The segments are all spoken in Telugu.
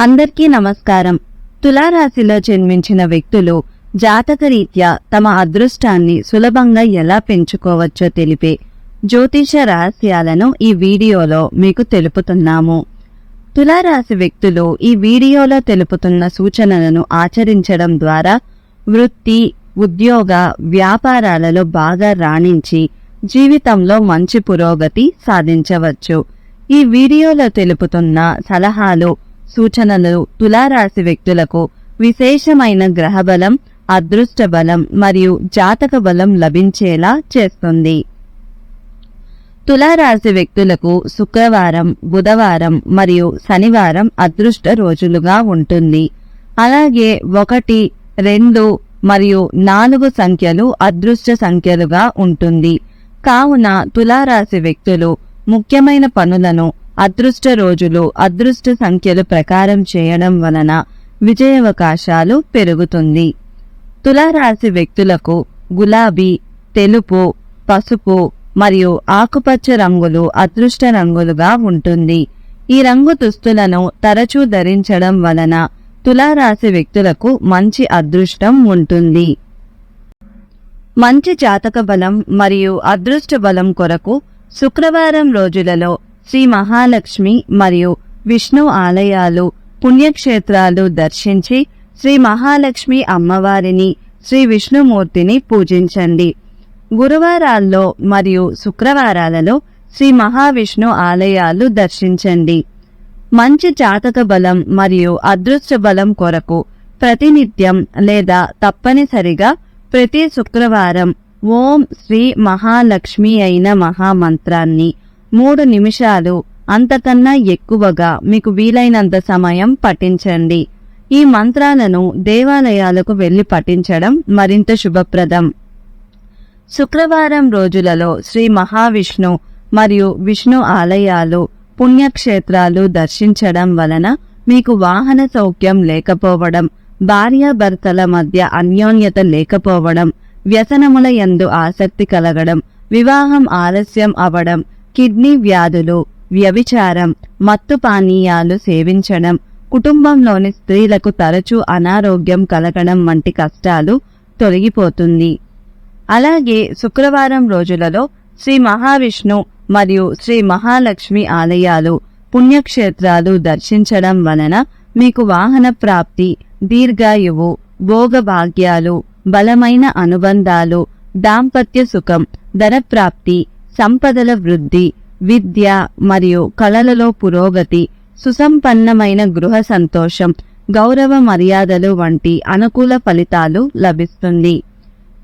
అందరికీ నమస్కారం. తులారాశిలో జన్మించిన వ్యక్తులు జాతకరీత్యా తమ అదృష్టాన్ని సులభంగా ఎలా పెంచుకోవచ్చో తెలిపే జ్యోతిష రహస్యాలను ఈ వీడియోలో మీకు తెలుపుతున్నాము. తులారాశి వ్యక్తులు ఈ వీడియోలో తెలుపుతున్న సూచనలను ఆచరించడం ద్వారా వృత్తి ఉద్యోగ వ్యాపారాలలో బాగా రాణించి జీవితంలో మంచి పురోగతి సాధించవచ్చు. ఈ వీడియోలో తెలుపుతున్న సలహాలు సూచనలు తులారాశి వ్యక్తులకు విశేషమైన గ్రహబలం అదృష్ట బలం మరియు జాతక బలం లభించేలా చేస్తుంది. తులారాశి వ్యక్తులకు శుక్రవారం బుధవారం మరియు శనివారం అదృష్ట రోజులుగా ఉంటుంది. అలాగే ఒకటి రెండు మరియు నాలుగు సంఖ్యలు అదృష్ట సంఖ్యలుగా ఉంటుంది. కావున తులారాశి వ్యక్తులు ముఖ్యమైన పనులను అదృష్ట రోజులు అదృష్ట సంఖ్యలు ప్రకారం చేయడం వలన విజయావకాశాలు పెరుగుతుంది. తులారాశి వ్యక్తులకు గులాబీ తెలుపు పసుపు మరియు ఆకుపచ్చ రంగులు అదృష్ట రంగులుగా ఉంటుంది. ఈ రంగు దుస్తులను తరచూ ధరించడం వలన తులారాశి వ్యక్తులకు మంచి అదృష్టం ఉంటుంది. మంచి జాతక బలం మరియు అదృష్ట బలం కొరకు శుక్రవారం రోజులలో శ్రీ మహాలక్ష్మి మరియు విష్ణు ఆలయాలు పుణ్యక్షేత్రాలు దర్శించి శ్రీ మహాలక్ష్మి అమ్మవారిని శ్రీ విష్ణుమూర్తిని పూజించండి. గురువారాల్లో మరియు శుక్రవారాలలో శ్రీ మహావిష్ణు ఆలయాలు దర్శించండి. మంచి జాతక బలం మరియు అదృష్ట బలం కొరకు ప్రతినిత్యం లేదా తప్పనిసరిగా ప్రతి శుక్రవారం ఓం శ్రీ మహాలక్ష్మి అయిన మహామంత్రాన్ని మూడు నిమిషాలు అంతకన్నా ఎక్కువగా మీకు వీలైనంత సమయం పఠించండి. ఈ మంత్రాలను దేవాలయాలకు వెళ్ళి పఠించడం మరింత శుభప్రదం. శుక్రవారం రోజులలో శ్రీ మహావిష్ణు మరియు విష్ణు ఆలయాలు పుణ్యక్షేత్రాలు దర్శించడం వలన మీకు వాహన సౌఖ్యం లేకపోవడం భార్యాభర్తల మధ్య అన్యోన్యత లేకపోవడం వ్యసనముల యందు ఆసక్తి కలగడం వివాహం ఆలస్యం అవడం కిడ్నీ వ్యాధులు వ్యభిచారం మత్తు పానీయాలు సేవించడం కుటుంబంలోని స్త్రీలకు తరచూ అనారోగ్యం కలగడం వంటి కష్టాలు తొలగిపోతుంది. అలాగే శుక్రవారం రోజులలో శ్రీ మహావిష్ణు మరియు శ్రీ మహాలక్ష్మి ఆలయాలు పుణ్యక్షేత్రాలు దర్శించడం వలన మీకు వాహన ప్రాప్తి దీర్ఘాయువు భోగభాగ్యాలు బలమైన అనుబంధాలు దాంపత్య సుఖం ధనప్రాప్తి సంపదల వృద్ధి విద్య మరియు కళలలో పురోగతి సుసంపన్నమైన గృహ సంతోషం గౌరవ మర్యాదలు వంటి అనుకూల ఫలితాలు లభిస్తుంది.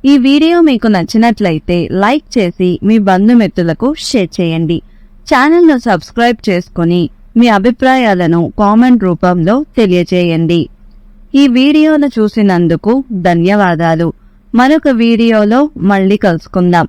ఈ వీడియో మీకు నచ్చినట్లయితే లైక్ చేసి మీ బంధుమిత్రులకు షేర్ చేయండి. ఛానల్ను సబ్స్క్రైబ్ చేసుకుని మీ అభిప్రాయాలను కామెంట్ రూపంలో తెలియజేయండి. ఈ వీడియోను చూసినందుకు ధన్యవాదాలు. మరొక వీడియోలో మళ్ళీ కలుసుకుందాం.